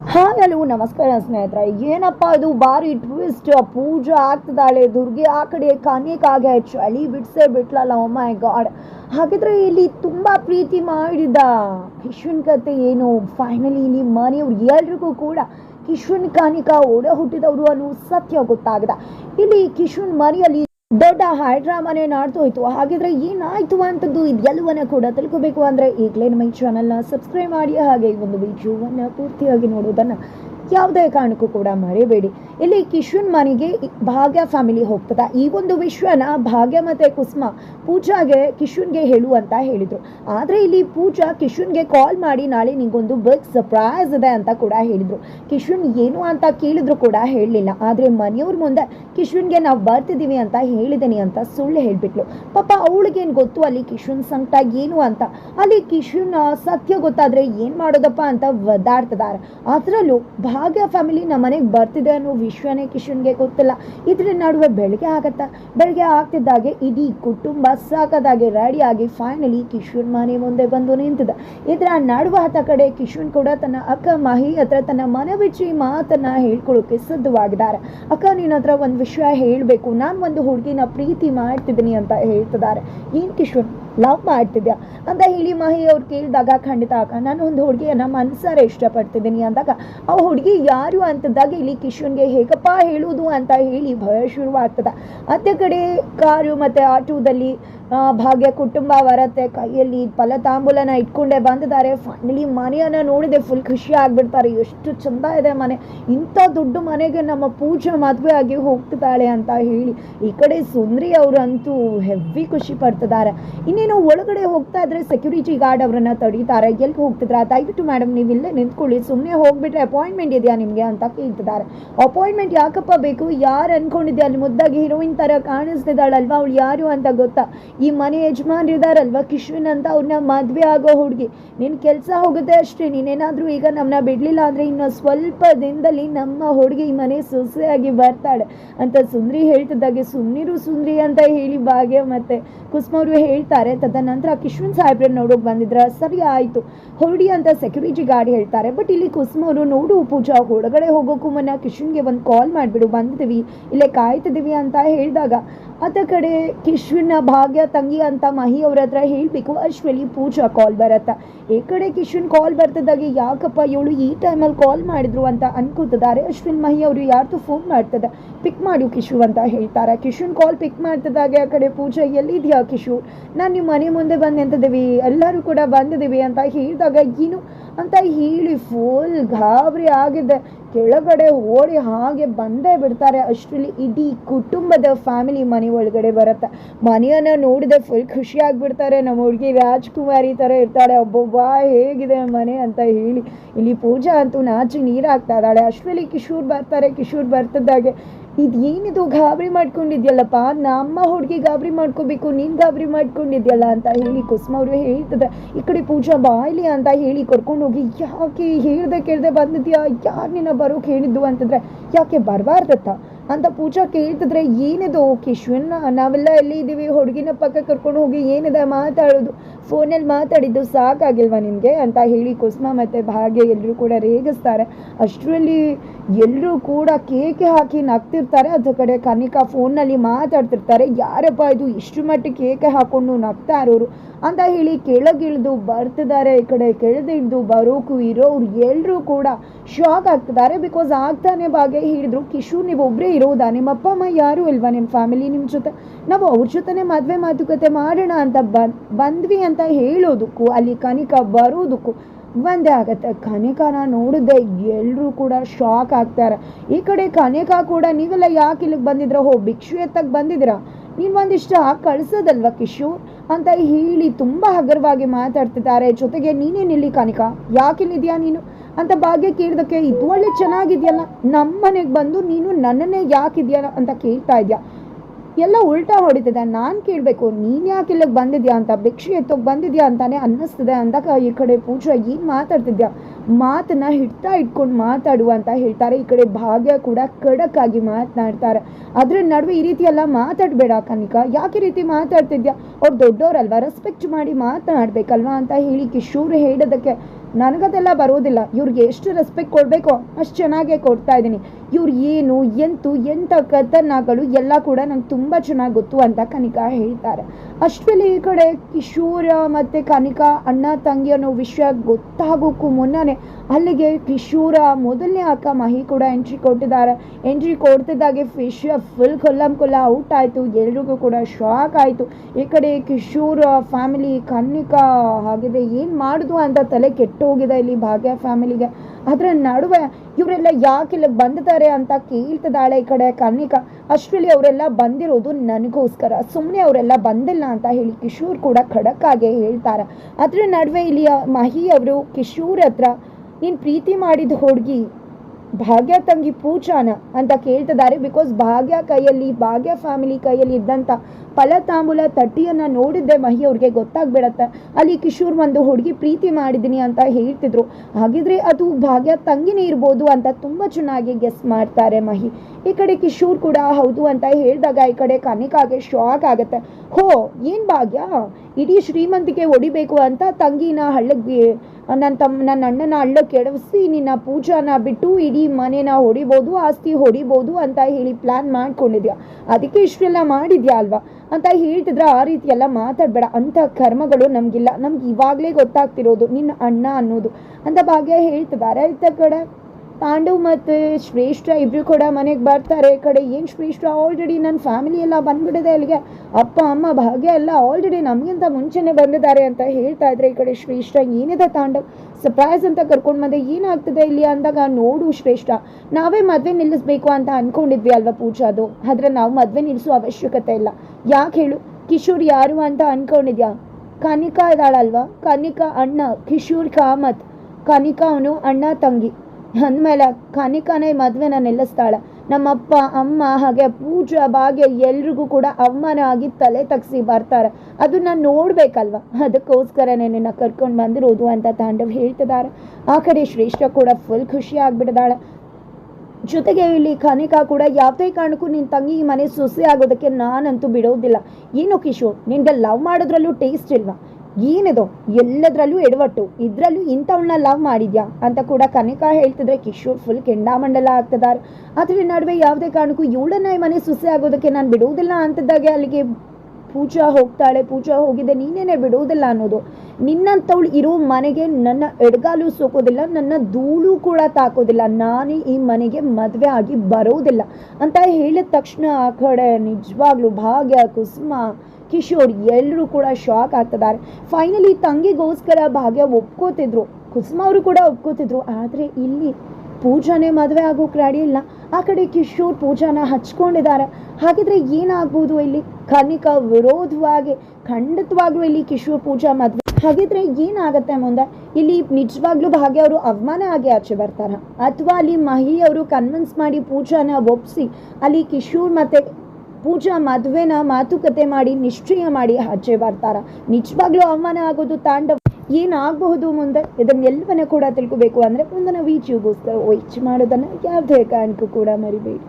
Hi hello, ನಮಸ್ಕಾರ ಸ್ನೇಹಿತರ. ಏನಪ್ಪ ಇದು ಬಾರಿ ಟ್ವಿಸ್ಟ್ ಪೂಜೆ ಆಗ್ತಿದ್ದಾಳೆ. ದುರ್ಗೆ ಆ ಕಡೆ ಕನ್ಯಕಾಗೆ ಚಳಿ ಬಿಡ್ಸೇ ಬಿಟ್ಲಲ್ಲ? ಓ ಮೈ ಗಾಡ್ ಹಾಗಿದ್ರೆ ಇಲ್ಲಿ ತುಂಬಾ ಪ್ರೀತಿ ಮಾಡಿದ ಕಿಶನ್ ಕತೆ ಏನು? ಫೈನಲಿ ಇಲ್ಲಿ ಮನೆಯವ್ರು ಎಲ್ರಿಗೂ ಕೂಡ ಕಿಶನ್ ಕಾನಿಕಾ ಓಡ ಹುಟ್ಟಿದವರು ಅನ್ನೋ ಸತ್ಯ ಗೊತ್ತಾಗದ. ಇಲ್ಲಿ ಕಿಶನ್ ಮನೆಯಲ್ಲಿ ದೊಡ್ಡ ಹೈಡ್ರಾಮಾನೇ ನಾಡ್ತೋಯ್ತು ಹಾಗಿದ್ರೆ ಏನಾಯ್ತು ಅಂತದ್ದು ಇದೆಲ್ಲವನ್ನ ಕೂಡ ತಿಳ್ಕೋಬೇಕು ಅಂದ್ರೆ ಈಗಲೇ ನಮ್ಮ ಈ ಸಬ್ಸ್ಕ್ರೈಬ್ ಮಾಡಿ. ಹಾಗೆ ಈ ಒಂದು ವಿಡಿಯೋವನ್ನ ಪೂರ್ತಿಯಾಗಿ ನೋಡೋದನ್ನ ಯಾವುದೇ ಕಾರಣಕ್ಕೂ ಕೂಡ ಮರೆಯಬೇಡಿ ಇಲ್ಲಿ ಕಿಶುನ್ ಮನೆಗೆ ಭಾಗ್ಯ ಫ್ಯಾಮಿಲಿ ಹೋಗ್ತದ. ಈ ಒಂದು ವಿಷಯನ ಭಾಗ್ಯ ಮತ್ತೆ ಕುಸುಮ ಪೂಜಾಗೆ ಕಿಶುನ್ಗೆ ಹೇಳು ಅಂತ ಹೇಳಿದ್ರು. ಆದ್ರೆ ಇಲ್ಲಿ ಪೂಜಾ ಕಿಶುನ್ಗೆ ಕಾಲ್ ಮಾಡಿ ನಾಳೆ ನಿಂಗೊಂದು ಬಿಗ್ ಸರ್ಪ್ರೈಸ್ ಇದೆ ಅಂತ ಕೂಡ ಹೇಳಿದ್ರು. ಕಿಶುನ್ ಏನು ಅಂತ ಕೇಳಿದ್ರು ಕೂಡ ಹೇಳಲಿಲ್ಲ. ಆದರೆ ಮನೆಯವ್ರ ಮುಂದೆ ಕಿಶುನ್ಗೆ ನಾವು ಬರ್ತಿದ್ದೀವಿ ಅಂತ ಹೇಳಿದ್ದೀನಿ ಅಂತ ಸುಳ್ಳು ಹೇಳ್ಬಿಟ್ಲು. ಪಾಪ ಅವಳಿಗೇನು ಗೊತ್ತು? ಅಲ್ಲಿ ಕಿಶುನ್ ಸಂಕಟ ಏನು ಅಂತ? ಅಲ್ಲಿ ಕಿಶುನ್, ಸತ್ಯ ಗೊತ್ತಾದ್ರೆ ಏನ್ ಮಾಡೋದಪ್ಪ ಅಂತ ಒದ್ದಾಡ್ತಿದ್ದಾರೆ ಅದರಲ್ಲೂ ಭಾಗ್ಯ ಫ್ಯಾಮಿಲಿ ನಮ್ಮ ಮನೆಗೆ ಬರ್ತಿದೆ ಅನ್ನೋ ವಿಶ್ವನೇ ಕಿಶನ್ಗೆ ಗೊತ್ತಿಲ್ಲ. ಇದ್ರ ನಡುವೆ ಬೆಳಗ್ಗೆ ಆಗತ್ತಾ. ಬೆಳಗ್ಗೆ ಆಗ್ತಿದ್ದಾಗೆ ಇಡೀ ಕುಟುಂಬ ಸಾಕದಾಗೆ ರೆಡಿ ಆಗಿ ಫೈನಲಿ ಕಿಶನ್ ಮನೆ ಮುಂದೆ ಬಂದು ನಿಂತಿದೆ. ಇದರ ನಡುವೆ ಆತ ಕಡೆ ಕಿಶನ್ ಕೂಡ ತನ್ನ ಅಕ್ಕ ಮಹಿ ಹತ್ರ ತನ್ನ ಮನೆ ಬಿಚ್ಚಿ ಮಾತನ್ನ ಹೇಳ್ಕೊಳ್ಳೋಕೆ ಸಿದ್ಧವಾಗಿದ್ದಾರೆ. ಅಕ್ಕ ನಿನ್ನ ಹತ್ರ ಒಂದು ವಿಷಯ ಹೇಳಬೇಕು. ನಾನು ಒಂದು ಹುಡುಗಿನ ಪ್ರೀತಿ ಮಾಡ್ತಿದ್ದೀನಿ ಅಂತ ಹೇಳ್ತಿದ್ದಾರೆ. ಏನು ಕಿಶನ್? ಲವ್ ಮಾಡ್ತಿದ್ಯಾ? ಅಂತ ಹೇಳಿ ಮಹಿ ಅವ್ರು ಕೇಳಿದಾಗ ಖಂಡಿತ ಅಕ್ಕ ನಾನು ಒಂದು ಹುಡುಗಿಯನ್ನ ಮನ್ಸಾರೆ ಇಷ್ಟಪಡ್ತಿದ್ದೀನಿ ಅಂದಾಗ, ಆ ಹುಡುಗಿ ಯಾರು ಅಂತದಾಗ ಇಲ್ಲಿ ಕಿಶನ್ಗೆ, ಹೇಗಪ್ಪ ಹೇಳುವುದು ಅಂತ ಹೇಳಿ ಭಯ ಶುರುವಾಗ್ತದ. ಅತ್ತೆ ಕಡೆ ಕಾರು ಮತ್ತೆ ಆಟೋದಲ್ಲಿ ಭಾಗ್ಯ ಕುಟುಂಬ ಬರತ್ತೆ ಕೈಯಲ್ಲಿ ಫಲತಾಂಬೂಲನ ಇಟ್ಕೊಂಡೆ ಬಂದಿದ್ದಾರೆ. ಫೈನಲಿ ಮನೆಯನ್ನ ನೋಡಿದೆ ಫುಲ್ ಖುಷಿ ಆಗ್ಬಿಡ್ತಾರೆ. ಎಷ್ಟು ಚಂದ ಇದೆ ಮನೆ. ಇಂಥ ದೊಡ್ಡ ಮನೆಗೆ ನಮ್ಮ ಪೂಜೆ ಮದುವೆ ಆಗಿ ಹೋಗ್ತಿದ್ದಾಳೆ ಅಂತ ಹೇಳಿ ಈ ಕಡೆ ಸುಂದ್ರಿ ಅವರಂತೂ ಹೆವಿ ಖುಷಿ ಪಡ್ತಿದ್ದಾರೆ. ಇನ್ನೇನು ಒಳಗಡೆ ಹೋಗ್ತಾ ಇದ್ರೆ ಸೆಕ್ಯೂರಿಟಿ ಗಾರ್ಡ್ ಅವರನ್ನು ತಡೀತಾರೆ. ಎಲ್ಲಿ ಹೋಗ್ತಿದ್ರ? ದಯವಿಟ್ಟು ಮೇಡಮ್ ನೀವು ಇಲ್ಲೇ ನಿಂತ್ಕೊಳ್ಳಿ. ಸುಮ್ಮನೆ ಹೋಗ್ಬಿಟ್ರೆ ಅಪಾಯಿಂಟ್ಮೆಂಟ್ ಇದೆಯಾ ನಿಮಗೆ ಅಂತ ಕೇಳ್ತಿದ್ದಾರೆ. ಅಪಾಯಿಂಟ್ಮೆಂಟ್ ಯಾಕಪ್ಪ ಬೇಕು? ಯಾರು ಅನ್ಕೊಂಡಿದ್ದೆ ಅಲ್ಲಿ ಮುದ್ದಾಗಿ ಹೀರೋಯಿನ್ ತರ ಕಾಣಿಸ್ತಿದ್ದಾಳಲ್ವಾ? ಅವಳು ಯಾರು ಅಂತ ಗೊತ್ತಾ? ಈ ಮನೆ ಯಜಮಾನ್ರಿದಾರಲ್ವಾ ಕಿಶ್ವಿನ್ ಅಂತ ಅವ್ರನ್ನ ಮದುವೆ ಆಗೋ ಹುಡುಗಿ. ನಿನ್ನ ಕೆಲಸ ಹೋಗುತ್ತೆ ಅಷ್ಟೇ, ನೀನೇನಾದರೂ ಈಗ ನಮ್ಮನ್ನ ಬಿಡ್ಲಿಲ್ಲ ಅಂದ್ರೆ ಇನ್ನು ಸ್ವಲ್ಪ ದಿನದಲ್ಲಿ ನಮ್ಮ ಹುಡುಗಿ ಈ ಮನೆ ಸೊಸೆಯಾಗಿ ಬರ್ತಾಳೆ ಅಂತ ಸುಂದ್ರಿ ಹೇಳ್ತಿದ್ದಾಗೆ. ಸುಮ್ನಿರು ಸುಂದ್ರಿ ಅಂತ ಹೇಳಿ ಭಾಗ್ಯ ಮತ್ತೆ ಕುಸುಮವರು ಹೇಳ್ತಾರೆ. ತದನಂತರ ಕಿಶ್ವಿನ್ ಸಾಹೇಬ್ರನ್ನ ನೋಡೋಕೆ ಬಂದಿದ್ರ. ಸರಿ ಆಯಿತು, ಹೊರಡಿ ಅಂತ ಸೆಕ್ಯೂರಿಟಿ ಗಾರ್ಡ್ ಹೇಳ್ತಾರೆ. ಬಟ್ ಇಲ್ಲಿ ಕುಸುಮವರು ನೋಡು ಪೂಜಾ, ಒಳಗಡೆ ಹೋಗೋಕ್ಕೂ ಮುನ್ನ ಕಿಶ್ವಿನ್ಗೆ ಒಂದು ಕಾಲ್ ಮಾಡಿಬಿಡು. ಬಂದಿದ್ದೀವಿ, ಇಲ್ಲೇ ಕಾಯ್ತಿದ್ದೀವಿ ಅಂತ ಹೇಳಿದಾಗ, ಅದ ಕಡೆ ಕಿಶ್ವಿನ ಭಾಗ್ಯ ತಂಗಿ ಅಂತ ಮಹಿ ಅವ್ರ ಹತ್ರ ಹೇಳಬೇಕು. ಅಷ್ಟರಲ್ಲಿ ಪೂಜಾ ಕಾಲ್ ಬರತ್ತ. ಈ ಕಡೆ ಕಿಶನ್ ಕಾಲ್ ಬರ್ತದಾಗೆ ಯಾಕಪ್ಪ ಇವಳು ಈ ಟೈಮಲ್ಲಿ ಕಾಲ್ ಮಾಡಿದ್ರು ಅಂತ ಅನ್ಕೋತಿದ್ದಾರೆ ಅಶ್ವಿನ್ ಮಹಿ ಅವರು ಯಾರ್ದು ಫೋನ್ ಮಾಡ್ತದೆ? ಪಿಕ್ ಮಾಡು ಕಿಶು ಅಂತ ಹೇಳ್ತಾರೆ. ಕಿಶನ್ ಕಾಲ್ ಪಿಕ್ ಮಾಡ್ತಿದ್ದಾಗೆ ಆ ಕಡೆ ಪೂಜಾ, ಎಲ್ಲಿದ್ಯಾ ಕಿಶು? ನಾನು ನಿಮ್ಮ ಮನೆ ಮುಂದೆ ಬಂದು ನಿಂತಿದ್ದೀವಿ ಎಲ್ಲರೂ ಕೂಡ ಬಂದಿದ್ದೀವಿ ಅಂತ ಹೇಳಿದಾಗ, ಏನು? ಅಂತ ಹೇಳಿ ಫುಲ್ ಗಾಬರಿ ಆಗಿದೆ. ಕೆಳಗಡೆ ಓಡಿ ಹಾಗೆ ಬಂದೇ ಬಿಡ್ತಾರೆ. ಅಷ್ಟರಲ್ಲಿ ಇಡೀ ಕುಟುಂಬದ ಫ್ಯಾಮಿಲಿ ಮನೆ ಒಳಗಡೆ ಬರುತ್ತೆ. ಮನೆಯನ್ನು ನೋಡಿದೆ ಫುಲ್ ಖುಷಿ ಆಗಿಬಿಡ್ತಾರೆ. ನಮ್ಮ ಹುಡುಗಿ ರಾಜ್ಕುಮಾರಿ ಥರ ಇರ್ತಾಳೆ. ಒಬ್ಬೊಬ್ಬ ಹೇಗಿದೆ ಮನೆ? ಅಂತ ಹೇಳಿ. ಇಲ್ಲಿ ಪೂಜಾ ಅಂತೂ ನಾಚಿ ನೀರು ಹಾಕ್ತಾ ಇದ್ದಾಳೆ. ಅಷ್ಟರಲ್ಲಿ ಕಿಶೋರ್ ಬರ್ತಾರೆ. ಕಿಶೋರ್ ಬರ್ತಿದ್ದಾಗೆ ಇದು ಏನಿದು ಗಾಬರಿ ಮಾಡ್ಕೊಂಡಿದ್ಯಲ್ಲಪ್ಪ? ನಮ್ಮ ಹುಡುಗಿ ಗಾಬರಿ ಮಾಡ್ಕೋಬೇಕು, ನೀನು ಗಾಬರಿ ಮಾಡ್ಕೊಂಡಿದ್ಯಲ್ಲ ಅಂತ ಹೇಳಿ ಕುಸುಮ ಅವರು ಹೇಳ್ತದೆ. ಈ ಕಡೆ ಪೂಜಾ ಬಾಯ್ಲಿ ಅಂತ ಹೇಳಿ ಕರ್ಕೊಂಡು ಹೋಗಿ, ಯಾಕೆ ಹೇಳ್ದೆ ಕೇಳ್ದೆ ಬಂದಿದ್ಯಾ? ಯಾರು ನಿನ್ನ ಬರೋಕೆ ಹೇಳಿದ್ದು? ಅಂತಂದರೆ, ಯಾಕೆ ಬರಬಾರ್ದತ್ತ? ಅಂತ ಪೂಜಾ ಕೇಳ್ತಿದ್ರೆ, ಏನಿದು ಕಿಶ್ವನ್ನ ನಾವೆಲ್ಲ ಎಲ್ಲಿ ಇದ್ದೀವಿ ಹುಡುಗಿನ ಪಕ್ಕ ಕರ್ಕೊಂಡು ಹೋಗಿ ಏನಿದೆ ಮಾತಾಡೋದು? ಫೋನಲ್ಲಿ ಮಾತಾಡಿದ್ದು ಸಾಕಾಗಿಲ್ವಾ ನಿಮಗೆ ಅಂತ ಹೇಳಿ ಕುಸುಮ ಮತ್ತು ಭಾಗ್ಯ ಎಲ್ಲರೂ ಕೂಡ ರೇಗಿಸ್ತಾರೆ. ಅಷ್ಟರಲ್ಲಿ ಎಲ್ಲರೂ ಕೂಡ ಕೇಕೆ ಹಾಕಿ ನಗ್ತಿರ್ತಾರೆ. ಅದ್ರ ಕಡೆ ಕನಿಕಾ ಫೋನ್ನಲ್ಲಿ ಮಾತಾಡ್ತಿರ್ತಾರೆ. ಯಾರಪ್ಪ ಇದು? ಇಷ್ಟು ಮಟ್ಟಿಗೆ ಕೇಕೆ ಹಾಕೊಂಡು ನಗ್ತಾ ಇರೋರು ಅಂತ ಹೇಳಿ ಕೆಳಗಿಳಿದು ಬರ್ತಿದ್ದಾರೆ. ಈ ಕಡೆ ಕೆಳದಿಳಿದು ಬರೋಕು ಇರೋರು ಎಲ್ಲರೂ ಕೂಡ ಶಾಕ್ ಆಗ್ತಿದ್ದಾರೆ. ಬಿಕಾಸ್ ಆಗ್ತಾನೆ ಬಾಗೆ ಹೇಳಿದ್ರು ಕಿಶೋರ್ ನೀವು ಒಬ್ಬರೇ ಇರೋದಾ? ನಿಮ್ಮ ಅಪ್ಪ ಅಮ್ಮ ಯಾರು ಇಲ್ವಾ? ನಿಮ್ಮ ಫ್ಯಾಮಿಲಿ ನಿಮ್ಮ ಜೊತೆ? ನಾವು ಅವ್ರ ಜೊತೆನೇ ಮದುವೆ ಮಾತುಕತೆ ಮಾಡೋಣ ಅಂತ ಬಂದ್ ಬಂದ್ವಿ ಅಂತ ಹೇಳೋದಕ್ಕೂ, ಅಲ್ಲಿ ಕನಿಕಾ ಬರೋದಕ್ಕೂ ಒಂದೇ ಆಗತ್ತೆ. ಕನಿಕಾನ ನೋಡಿದ್ರೆ ಎಲ್ಲರೂ ಕೂಡ ಶಾಕ್ ಆಗ್ತಾರೆ. ಈ ಕಡೆ ಕನಿಕಾ ಕೂಡ, ನೀವೆಲ್ಲ ಯಾಕೆ ಇಲ್ಲಿಗೆ ಬಂದಿದ್ರ? ಹೋ, ಭಿಕ್ಷು ಎತ್ತಕ್ಕೆ ಬಂದಿದ್ದೀರಾ? ನೀನು ಒಂದಿಷ್ಟು ಕಳ್ಸೋದಲ್ವ ಕಳ್ಸೋದಲ್ವಾ ಕಿಶೋರ್ ಅಂತ ಹೇಳಿ ತುಂಬ ಹಗರವಾಗಿ ಮಾತಾಡ್ತಿದ್ದಾರೆ. ಜೊತೆಗೆ ನೀನೇನಿಲ್ಲಿ ಕನಿಕಾ? ಯಾಕಿಲ್ಲಿದ್ಯಾ ನೀನು? ಅಂತ ಭಾಗ್ಯ ಕೇಳಿದಕ್ಕೆ, ಇದು ಒಳ್ಳೆ ಚೆನ್ನಾಗಿದೆಯಲ್ಲ. ನಮ್ಮ ಮನೆಗೆ ಬಂದು ನೀನು ನನ್ನನ್ನೇ ಯಾಕಿದೆಯಲ್ಲ ಅಂತ ಕೇಳ್ತಾ ಇದೆಯಾ. ಎಲ್ಲ ಉಲ್ಟಾ ಹೊಡಿತಿದೆ. ನಾನು ಕೇಳಬೇಕು, ನೀನು ಯಾಕೆ ಇಲ್ಲಿಗೆ ಬಂದಿದ್ಯಾ ಅಂತ, ಭಿಕ್ಷೆ ಎತ್ತೋಗಿ ಬಂದಿದ್ಯಾ ಅಂತಾನೆ ಅನ್ನಿಸ್ತದೆ ಅಂದಾಗ ಈ ಕಡೆ ಪೂಜಾ ಏನು ಮಾತಾಡ್ತಿದ್ಯಾ? ಮಾತನ್ನ ಹಿಡ್ತಾ ಇಟ್ಕೊಂಡು ಮಾತಾಡು ಅಂತ ಹೇಳ್ತಾರೆ. ಈ ಕಡೆ ಭಾಗ್ಯ ಕೂಡ ಖಡಕ್ ಆಗಿ ಮಾತನಾಡ್ತಾರೆ. ಅದ್ರ ನಡುವೆ ಈ ರೀತಿ ಎಲ್ಲ ಮಾತಾಡಬೇಡ ಕನಿಕಾ. ಯಾಕೆ ರೀತಿ ಮಾತಾಡ್ತಿದ್ಯಾ? ಅವ್ರು ದೊಡ್ಡವರಲ್ವಾ ರೆಸ್ಪೆಕ್ಟ್ ಮಾಡಿ ಮಾತನಾಡ್ಬೇಕಲ್ವಾ ಅಂತ ಹೇಳಿ ಕಿಶೋರ್ ಹೇಳೋದಕ್ಕೆ ನನಗದೆಲ್ಲ ಬರೋದಿಲ್ಲ ಇವ್ರಿಗೆ ಎಷ್ಟು ರೆಸ್ಪೆಕ್ಟ್ ಕೊಡಬೇಕೋ ಅಷ್ಟು ಚೆನ್ನಾಗೇ ಕೊಡ್ತಾ ಇದ್ದೀನಿ. ಇವ್ರು ಏನು, ಎಂತು ಎಂಥ ಕಥನಗಳು ಎಲ್ಲ ಕೂಡ ನಂಗೆ ತುಂಬ ಚೆನ್ನಾಗಿ ಗೊತ್ತು ಅಂತ ಕನಿಕಾ ಹೇಳ್ತಾರೆ. ಅಷ್ಟರಲ್ಲಿ ಈ ಕಡೆ ಕಿಶೋರ ಮತ್ತು ಕನಿಕಾ ಅಣ್ಣ ತಂಗಿ ಅನ್ನೋ ವಿಷಯ ಗೊತ್ತಾಗೋಕ್ಕೂ ಮುನ್ನನೇ ಅಲ್ಲಿಗೆ ಕಿಶೋರ ಮೊದಲನೇ ಅಕ್ಕ ಮಹಿ ಕೂಡ ಎಂಟ್ರಿ ಕೊಟ್ಟಿದ್ದಾರೆ. ಎಂಟ್ರಿ ಕೊಡ್ತಿದ್ದಾಗೆ ಫಿಶ್ ಫುಲ್ ಕೊಲ್ಲಂ ಕೊಲ್ಲ ಔಟ್ ಆಯಿತು. ಎಲ್ರಿಗೂ ಕೂಡ ಶಾಕ್ ಆಯಿತು. ಈ ಕಡೆ ಕಿಶೋರ ಫ್ಯಾಮಿಲಿ ಕನಿಕಾ ಹಾಗಿದ್ರೆ ಏನು ಮಾಡೋದು ಅಂತ ತಲೆ ಕೆಟ್ಟೋಗಿದೆ ಇಲ್ಲಿ ಭಾಗ್ಯ ಫ್ಯಾಮಿಲಿಗೆ. ಅದರ ನಡುವೆ ಇವರೆಲ್ಲ ಯಾಕೆ ಇಲ್ಲಿ ಬಂದಿದ್ದಾರೆ ಅಂತ ಕೇಳ್ತಿದ್ದಾಳೆ ಈ ಕಡೆ ಕನ್ನಿಕ. ಅಷ್ಟರಲ್ಲಿ ಅವರೆಲ್ಲ ಬಂದಿರೋದು ನನಗೋಸ್ಕರ. ಸುಮ್ಮನೆ ಅವರೆಲ್ಲ ಬಂದಿಲ್ಲ ಅಂತ ಹೇಳಿ ಕಿಶೋರ್ ಕೂಡ ಖಡಕ್ ಆಗಿ ಹೇಳ್ತಾರೆ. ಅದರ ನಡುವೆ ಇಲ್ಲಿ ಮಹಿ ಅವರು, ಕಿಶೋರ್ ಹತ್ರ, ನೀನು ಪ್ರೀತಿ ಮಾಡಿದ ಹುಡುಗಿ, ಭಾಗ್ಯ ತಂಗಿ ಪೂಜಾನ ಅಂತ ಕೇಳ್ತಿದ್ದಾರೆ. ಬಿಕಾಸ್ ಭಾಗ್ಯ ಕೈಯಲ್ಲಿ, ಭಾಗ್ಯ ಫ್ಯಾಮಿಲಿ ಕೈಯಲ್ಲಿ ಇದ್ದಂಥ ಫಲ ತಾಂಬೂಲ ತಟ್ಟಿಯನ್ನು ನೋಡಿದ್ದೆ, ಮಹಿ ಅವ್ರಿಗೆ ಗೊತ್ತಾಗ್ಬಿಡತ್ತೆ. ಅಲ್ಲಿ ಕಿಶೋರ್ ಒಂದು ಹುಡುಗಿ ಪ್ರೀತಿ ಮಾಡಿದ್ದೀನಿ ಅಂತ ಹೇಳ್ತಿದ್ರು. ಹಾಗಿದ್ರೆ ಅದು ಭಾಗ್ಯ ತಂಗಿನೇ ಇರ್ಬೋದು ಅಂತ ತುಂಬ ಚೆನ್ನಾಗಿ ಗೆಸ್ ಮಾಡ್ತಾರೆ ಮಹಿ. ಈ ಕಡೆ ಕಿಶೋರ್ ಕೂಡ ಹೌದು ಅಂತ ಹೇಳಿದಾಗ ಈ ಕಡೆ ಕನಿಕಾಗೆ ಶಾಕ್ ಆಗುತ್ತೆ. ಹೋ, ಏನು ಭಾಗ್ಯ? ಇಡೀ ಶ್ರೀಮಂತಿಗೆ ಹೊಡಿಬೇಕು ಅಂತ ತಂಗಿನ ಹಳ್ಳಕ್ಕೆ ನನ್ನ ತಮ್ಮ ನನ್ನ ಅಣ್ಣನ ಹಳ್ಳ ಕೆಡವಿಸಿ ನಿನ್ನ ಪೂಜಾನ ಬಿಟ್ಟು ಇಡೀ ಮನೇನ ಹೊಡಿಬೋದು, ಆಸ್ತಿ ಹೊಡಿಬೋದು ಅಂತ ಹೇಳಿ ಪ್ಲ್ಯಾನ್ ಮಾಡ್ಕೊಂಡಿದ್ಯಾ? ಅದಕ್ಕೆ ಇಷ್ಟೆಲ್ಲ ಮಾಡಿದ್ಯಾ ಅಲ್ವಾ? ಅಂತ ಹೇಳ್ತಿದ್ರೆ ಆ ರೀತಿ ಎಲ್ಲ ಮಾತಾಡಬೇಡ. ಅಂಥ ಕರ್ಮಗಳು ನಮಗಿಲ್ಲ. ನಮ್ಗೆ ಇವಾಗಲೇ ಗೊತ್ತಾಗ್ತಿರೋದು ನಿನ್ನ ಅಣ್ಣ ಅನ್ನೋದು ಅಂತ ಭಾಗ್ಯ ಹೇಳ್ತಿದ್ದಾರೆ. ಇತ್ತ ಕಡೆ? ಪಾಂಡು ಮತ್ತು ಶ್ರೇಷ್ಠ ಇಬ್ಬರು ಕೂಡ ಮನೆಗೆ ಬರ್ತಾರೆ. ಈ ಕಡೆ ಏನು ಶ್ರೇಷ್ಠ? ಆಲ್ರೆಡಿ ನನ್ನ ಫ್ಯಾಮಿಲಿ ಎಲ್ಲ ಬಂದ್ಬಿಟ್ಟಿದೆ ಅಲ್ಲಿಗೆ. ಅಪ್ಪ, ಅಮ್ಮ, ಭಾಗ್ಯ ಎಲ್ಲ ಆಲ್ರೆಡಿ ನಮಗಿಂತ ಮುಂಚೆನೇ ಬಂದಿದ್ದಾರೆ ಅಂತ ಹೇಳ್ತಾ ಇದ್ರೆ ಈ ಕಡೆ ಶ್ರೇಷ್ಠ ಏನಿದೆ ತಾಂಡವ್ ಸರ್ಪ್ರೈಸ್ ಅಂತ ಕರ್ಕೊಂಡು ಬಂದೆ. ಏನಾಗ್ತದೆ ಇಲ್ಲಿ ಅಂದಾಗ ನೋಡು ಶ್ರೇಷ್ಠ, ನಾವೇ ಮದುವೆ ನಿಲ್ಲಿಸ್ಬೇಕು ಅಂತ ಅನ್ಕೊಂಡಿದ್ವಿ ಅಲ್ವಾ ಪೂಜಾದು ಆದ್ರೆ ನಾವು ಮದುವೆ ನಿಲ್ಲಿಸೋ ಅವಶ್ಯಕತೆ ಇಲ್ಲ. ಯಾಕೆ ಹೇಳು? ಕಿಶೋರ್ ಯಾರು ಅಂತ ಅಂದ್ಕೊಂಡಿದ್ಯಾ ಕನಿಕಾ ಇದ್ದಾಳಲ್ವಾ? ಕನಿಕಾ ಅಣ್ಣ, ಕಿಶೋರ್ ಕಾಮತ್. ಕನಿಕಾ ಅವನು ಅಣ್ಣ, ತಂಗಿ. ಅಂದಮೇಲೆ ಮದುವೆ ಮದುವೆನ ನಿಲ್ಲಿಸ್ತಾಳೆ. ನಮ್ಮಪ್ಪ, ಅಮ್ಮ ಹಾಗೆ ಪೂಜಾ ಭಾಗ್ಯ ಎಲ್ರಿಗೂ ಕೂಡ ಅವಮಾನ ಆಗಿ ತಲೆ ತಗ್ಸಿ ಬರ್ತಾರೆ. ಅದನ್ನ ನೋಡ್ಬೇಕಲ್ವ? ಅದಕ್ಕೋಸ್ಕರನೇ ನಿನ್ನ ಕರ್ಕೊಂಡು ಬಂದಿರೋದು ಅಂತ ತಾಂಡವ್ ಹೇಳ್ತಿದ್ದಾರೆ. ಆ ಕಡೆ ಶ್ರೇಷ್ಠ ಕೂಡ ಫುಲ್ ಖುಷಿ ಆಗ್ಬಿಟ್ಟಿದ್ದಾಳೆ. ಜೊತೆಗೆ ಇಲ್ಲಿ ಕನಿಕಾ ಕೂಡ ಯಾವುದೇ ಕಾರಣಕ್ಕೂ ನಿನ್ನ ತಂಗಿ ಮನೆ ಸೊಸೆ ಆಗೋದಕ್ಕೆ ನಾನಂತೂ ಬಿಡೋದಿಲ್ಲ. ಏನು ಕಿಶೋರ್, ನಿನ್ಗೆ ಲವ್ ಮಾಡೋದ್ರಲ್ಲೂ ಟೇಸ್ಟ್ ಇಲ್ವಾ? ಏನಿದು? ಎಲ್ಲದರಲ್ಲೂ ಎಡವಟ್ಟು. ಇದರಲ್ಲೂ ಇಂಥವ್ಳನ್ನ ಲವ್ ಮಾಡಿದ್ಯಾ? ಅಂತ ಕೂಡ ಕನಿಕಾ ಹೇಳ್ತಿದ್ರೆ ಕಿಶೋರ್ ಫುಲ್ ಕೆಂಡಾಮಂಡಲ ಆಗ್ತದಾರ್. ಅದ್ರ ನಡುವೆ ಯಾವುದೇ ಕಾರಣಕ್ಕೂ ಇವಳನ್ನ ಮನೆ ಸುಸೆ ಆಗೋದಕ್ಕೆ ನಾನು ಬಿಡುವುದಿಲ್ಲ ಅಂತಿದ್ದಾಗೆ ಅಲ್ಲಿಗೆ ಪೂಜಾ ಹೋಗ್ತಾಳೆ. ಪೂಜಾ ಹೋಗಿದೆ ನೀನೇನೆ ಬಿಡುವುದಿಲ್ಲ ಅನ್ನೋದು. ನಿನ್ನಂಥವಳು ಇರೋ ಮನೆಗೆ ನನ್ನ ಎಡಗಾಲು ಸೋಕೋದಿಲ್ಲ, ನನ್ನ ಧೂಳು ಕೂಡ ತಾಕೋದಿಲ್ಲ. ನಾನೇ ಈ ಮನೆಗೆ ಮದುವೆ ಆಗಿ ಬರೋದಿಲ್ಲ. ಅಂತ ಹೇಳಿದ ತಕ್ಷಣ ಆ ಕಡೆ ನಿಜವಾಗ್ಲೂ ಭಾಗ್ಯ, ಕುಸುಮ ಕಿಶೋರ್ ಎಲ್ಲರೂ ಕೂಡ ಶಾಕ್ ಆಗ್ತದಾರೆ ಫೈನಲಿ ತಂಗಿಗೋಸ್ಕರ ಭಾಗ್ಯ ಒಪ್ಕೋತಿದ್ರು. ಕುಸುಮ ಅವರು ಕೂಡ ಒಪ್ಕೋತಿದ್ರು. ಆದರೆ ಇಲ್ಲಿ ಪೂಜಾನೇ ಮದುವೆ ಆಗೋಕೆ ರೆಡಿ ಇಲ್ಲ. ಆ ಕಡೆ ಕಿಶೋರ್ ಪೂಜಾನ ಹಚ್ಕೊಂಡಿದ್ದಾರೆ. ಹಾಗಿದ್ರೆ ಏನಾಗ್ಬೋದು ಇಲ್ಲಿ? ಕನಿಕಾ ವಿರೋಧವಾಗಿ, ಖಂಡಿತವಾಗ್ಲೂ ಇಲ್ಲಿ ಕಿಶೋರ್ ಪೂಜಾ ಮದುವೆ. ಹಾಗಿದ್ರೆ ಏನಾಗತ್ತೆ ಮುಂದೆ? ಇಲ್ಲಿ ನಿಜವಾಗ್ಲೂ ಭಾಗ್ಯ ಅವರು ಅವಮಾನ ಆಗಿ ಆಚೆ ಬರ್ತಾರ? ಅಥವಾ ಅಲ್ಲಿ ಮಹಿ ಅವರು ಕನ್ವಿನ್ಸ್ ಮಾಡಿ ಪೂಜಾನ ಒಪ್ಸಿ, ಅಲ್ಲಿ ಕಿಶೋರ್ ಮತ್ತೆ ಪೂಜಾ ಮದುವೆನ ಮಾತುಕತೆ ಮಾಡಿ ನಿಶ್ಚಯ ಮಾಡಿ ಆಚೆ ಬರ್ತಾರ. ನಿಜವಾಗ್ಲೂ ಅವಮಾನ ಆಗೋದು ತಾಂಡವ. ಏನಾಗಬಹುದು ಮುಂದೆ? ಇದನ್ನೆಲ್ಲವನ್ನ ಕೂಡ ತಿಳ್ಕೋಬೇಕು ಅಂದರೆ ಮುಂದಿನ ಈಚೆಗೋಸ್ಕರ ವೈಚ್ ಮಾಡೋದನ್ನು ಯಾವುದೇ ಕಾರಣಕ್ಕೂ ಕೂಡ ಮರಿಬೇಡಿ.